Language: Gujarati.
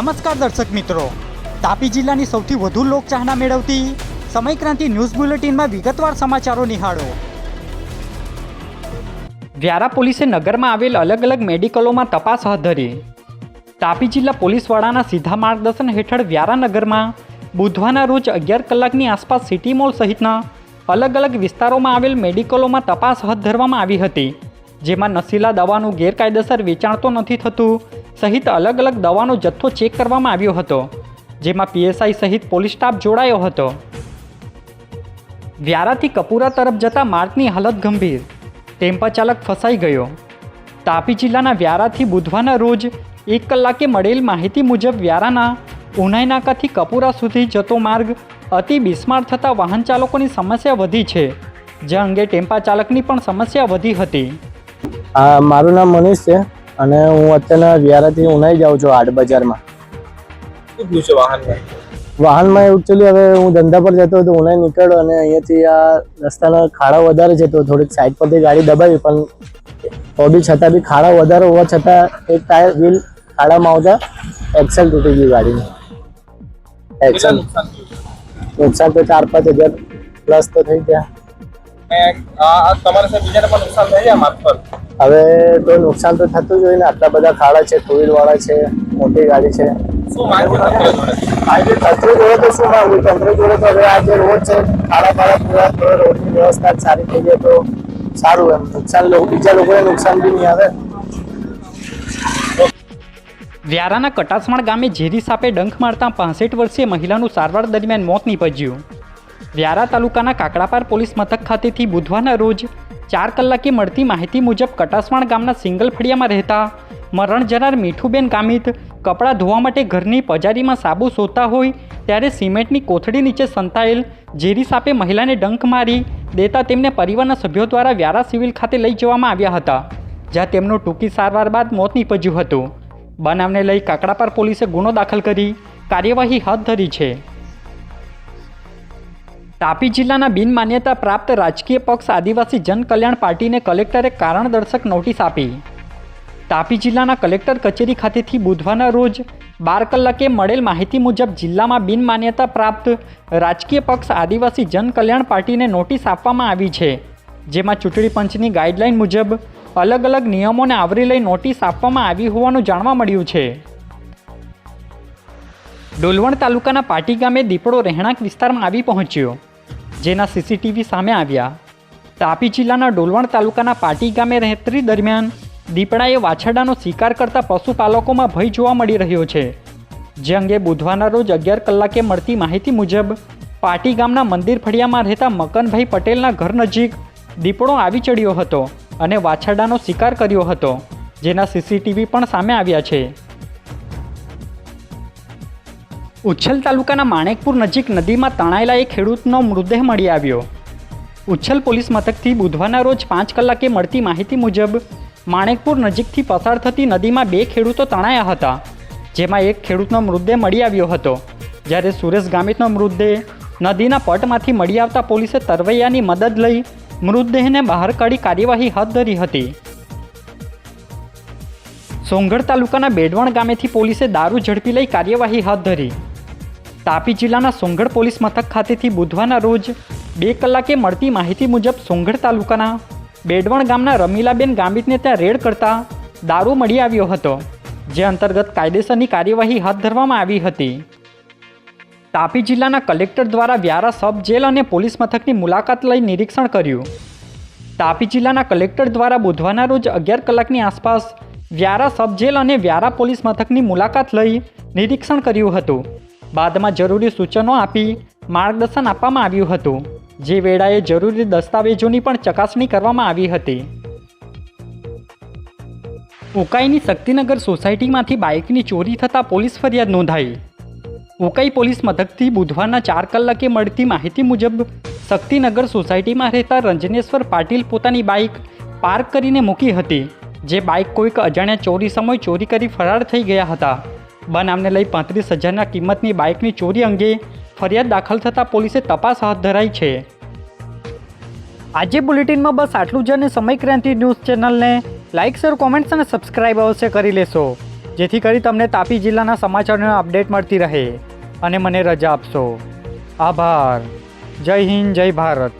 નમસ્કાર દર્શક મિત્રો. તાપી જિલ્લાની સૌથી વધુ લોકચાહના મેળવતી સમયક્રાંતિ ન્યૂઝ બુલેટિનમાં વિગતવાર સમાચારો નિહાળો. વ્યારા પોલીસે નગરમાં આવેલ અલગ અલગ મેડિકલોમાં તપાસ હાથ ધરી. તાપી જિલ્લા પોલીસ વડાના સીધા માર્ગદર્શન હેઠળ વ્યારા નગરમાં બુધવારના રોજ અગિયાર કલાકની આસપાસ સિટી મોલ સહિતના અલગ અલગ વિસ્તારોમાં આવેલ મેડિકલોમાં તપાસ હાથ ધરવામાં આવી હતી. જેમાં નશીલા દવાનું ગેરકાયદેસર વેચાણ તો નથી થતું સહિત અલગ અલગ દવાનો જથ્થો ચેક કરવામાં આવ્યો હતો, જેમાં પીએસઆઈ સહિત પોલીસ સ્ટાફ જોડાયો હતો. વ્યારાથી કપૂરા તરફ જતા માર્ગની હાલત ગંભીર. ટેમ્પા ચાલક ફસાઈ ગયો. તાપી જિલ્લાના વ્યારાથી બુધવારના રોજ એક કલાકે મળેલ માહિતી મુજબ વ્યારાના ઉનાઈ નાકાથી કપૂરા સુધી જતો માર્ગ અતિ બિસ્માર થતાં વાહન ચાલકોની સમસ્યા વધી છે, જે અંગે ટેમ્પા ચાલકની પણ સમસ્યા વધી હતી. મારું નામ મનીષ છે. અને હું અત્યારના વ્યારાથી ઉનાઈ જાઉં છું હાટ બજારમાં. કેટલું છે વાહનમાં? વાહનમાં એકચ્યુઅલી હવે હું ધંધા પર જતો હતો ઉનાઈ નીકળ્યો અને અહીંયાથી આ રસ્તાના ખાડા વધારે છે તો થોડીક સાઈડ પરથી ગાડી દબાવી પણ તો બી છતાં બી ખાડા વધારે હોવા છતાં એક ટાયર વ્હીલ ખાડામાં આવતા એક્સેલ તૂટી ગયું ગાડીની. એક્સેલ નુકસાન તો ચાર પાંચ હજાર પ્લસ તો થઈ ગયા. તમારે બીજાને પણ નુકસાન થઈ ગયા માર્ગ પર? હવે તો નુકસાન તો થતું જ હોય ને. આટલા બધા ખાડા છે ટુ વાળા છે મોટી ગાડી છે. આજે તંત્ર જોડે તો શું માંગુ તંત્ર જોડે તો હવે આ જે રોડ છે ખાડા ખાડા પૂરા થયો રોડની વ્યવસ્થા સારી થઈ જાય તો સારું એમ. નુકસાન બીજા લોકોને નુકસાન બી નહીં આવે. વ્યારાના કટાસમાળ ગામે ઝેરી સાપે ડંખ મારતા પાસઠ વર્ષીય મહિલાનું સારવાર દરમિયાન મોત નીપજ્યું. વ્યારા તાલુકાના કાકડાપાર પોલીસ મથક ખાતેથી બુધવારના રોજ ચાર કલાકે મળતી માહિતી મુજબ કટાસવાણ ગામના સિંગલ ફળિયામાં રહેતા મરણ જનાર મીઠુબેન ગામિત કપડાં ધોવા માટે ઘરની પજારીમાં સાબુ શોધતા હોય ત્યારે સિમેન્ટની કોથળી નીચે સંતાયેલ ઝેરી સાપે મહિલાને ડંખ મારી દેતા તેમને પરિવારના સભ્યો દ્વારા વ્યારા સિવિલ ખાતે લઈ જવામાં આવ્યા હતા, જ્યાં તેમનું ટૂંકી સારવાર બાદ મોત નીપજ્યું હતું. બનાવને લઈ કાકડાપાર પોલીસે ગુનો દાખલ કરી કાર્યવાહી હાથ ધરી છે. તાપી જિલ્લાના બિનમાન્યતા પ્રાપ્ત રાજકીય પક્ષ આદિવાસી જનકલ્યાણ પાર્ટીને કલેક્ટરે કારણદર્શક નોટિસ આપી. તાપી જિલ્લાના કલેક્ટર કચેરી ખાતેથી બુધવારના રોજ બાર કલાકે મળેલ માહિતી મુજબ જિલ્લામાં બિનમાન્યતા પ્રાપ્ત રાજકીય પક્ષ આદિવાસી જનકલ્યાણ પાર્ટીને નોટિસ આપવામાં આવી છે, જેમાં ચૂંટણી પંચની ગાઈડલાઈન મુજબ અલગ અલગ નિયમોને આવરી લઈ નોટિસ આપવામાં આવી હોવાનું જાણવા મળ્યું છે. ડોલવણ તાલુકાના પાટી ગામે દીપડો રહેણાંક વિસ્તારમાં આવી પહોંચ્યો. જેના સીસીટીવી સામે આવ્યા. તાપી જિલ્લાના ડોલવણ તાલુકાના પાટી ગામે રહેત્રી દરમિયાન દીપડાએ વાછરડાનો શિકાર કરતા પશુપાલકોમાં ભય જોવા મળી રહ્યો છે. જે અંગે બુધવારના રોજ અગિયાર કલાકે મળતી માહિતી મુજબ, પાટી ગામના મંદિર ફળિયામાં રહેતા મકનભાઈ પટેલના ઘર નજીક દીપડો આવી ચડ્યો હતો અને વાછરડાનો શિકાર કર્યો હતો, જેના સીસીટીવી પણ સામે આવ્યા છે. ઉચ્છલ તાલુકાના માણેકપુર નજીક નદીમાં તણાયેલા એક ખેડૂતનો મૃતદેહ મળી આવ્યો. ઉચ્છલ પોલીસ મથકથી બુધવારના રોજ પાંચ કલાકે મળતી માહિતી મુજબ માણેકપુર નજીકથી પસાર થતી નદીમાં બે ખેડૂતો તણાયા હતા, જેમાં એક ખેડૂતનો મૃતદેહ મળી આવ્યો હતો. જ્યારે સુરેશ ગામિતનો મૃતદેહ નદીના પટમાંથી મળી આવતા પોલીસે તરવૈયાની મદદ લઈ મૃતદેહને બહાર કાઢી કાર્યવાહી હાથ ધરી હતી. સોંગઢ તાલુકાના બેડવણ ગામેથી પોલીસે દારૂ ઝડપી લઈ કાર્યવાહી હાથ ધરી. તાપી જિલ્લાના સોંગઢ પોલીસ મથક ખાતેથી બુધવારના રોજ બે કલાકે મળતી માહિતી મુજબ સોંગઢ તાલુકાના બેડવણ ગામના રમીલાબેન ગામિતને ત્યાં રેડ કરતા દારૂ મળી આવ્યો હતો, જે અંતર્ગત કાયદેસરની કાર્યવાહી હાથ ધરવામાં આવી હતી. તાપી જિલ્લાના કલેક્ટર દ્વારા વ્યારા સબ જેલ અને પોલીસ મથકની મુલાકાત લઈ નિરીક્ષણ કર્યું. તાપી જિલ્લાના કલેક્ટર દ્વારા બુધવારના રોજ અગિયાર કલાકની આસપાસ વ્યારા સબ જેલ અને વ્યારા પોલીસ મથકની મુલાકાત લઈ નિરીક્ષણ કર્યું હતું. બાદમાં જરૂરી સૂચનો આપી માર્ગદર્શન આપવામાં આવ્યું હતું. જે વેળાએ જરૂરી દસ્તાવેજોની પણ ચકાસણી કરવામાં આવી હતી. ઉકાઈની શક્તિનગર સોસાયટીમાંથી બાઇકની ચોરી થતાં પોલીસ ફરિયાદ નોંધાઈ. ઉકાઈ પોલીસ મથકથી બુધવારના ચાર કલાકે મળતી માહિતી મુજબ શક્તિનગર સોસાયટીમાં રહેતા રંજનેશ્વર પાટીલ પોતાની બાઇક પાર્ક કરીને મૂકી હતી, જે બાઇક કોઈક અજાણ્યા ચોરી સમય ચોરી કરી ફરાર થઈ ગયા હતા. બનાવને લઈ પાંત્રીસ હજારના કિંમતની બાઇકની ચોરી અંગે ફરિયાદ દાખલ થતાં પોલીસે તપાસ હાથ ધરાઈ છે. આજે બુલેટિનમાં બસ આટલું જ અને સમય ક્રાંતિ ન્યૂઝ ચેનલને લાઇક, શેર, કોમેન્ટ્સ અને સબસ્ક્રાઇબ અવશ્ય કરી લેશો. જેથી કરી તમને તાપી જિલ્લાના સમાચારોના અપડેટ મળતી રહે. અને મને રજા આપશો. આભાર. જય હિન્દ, જય ભારત.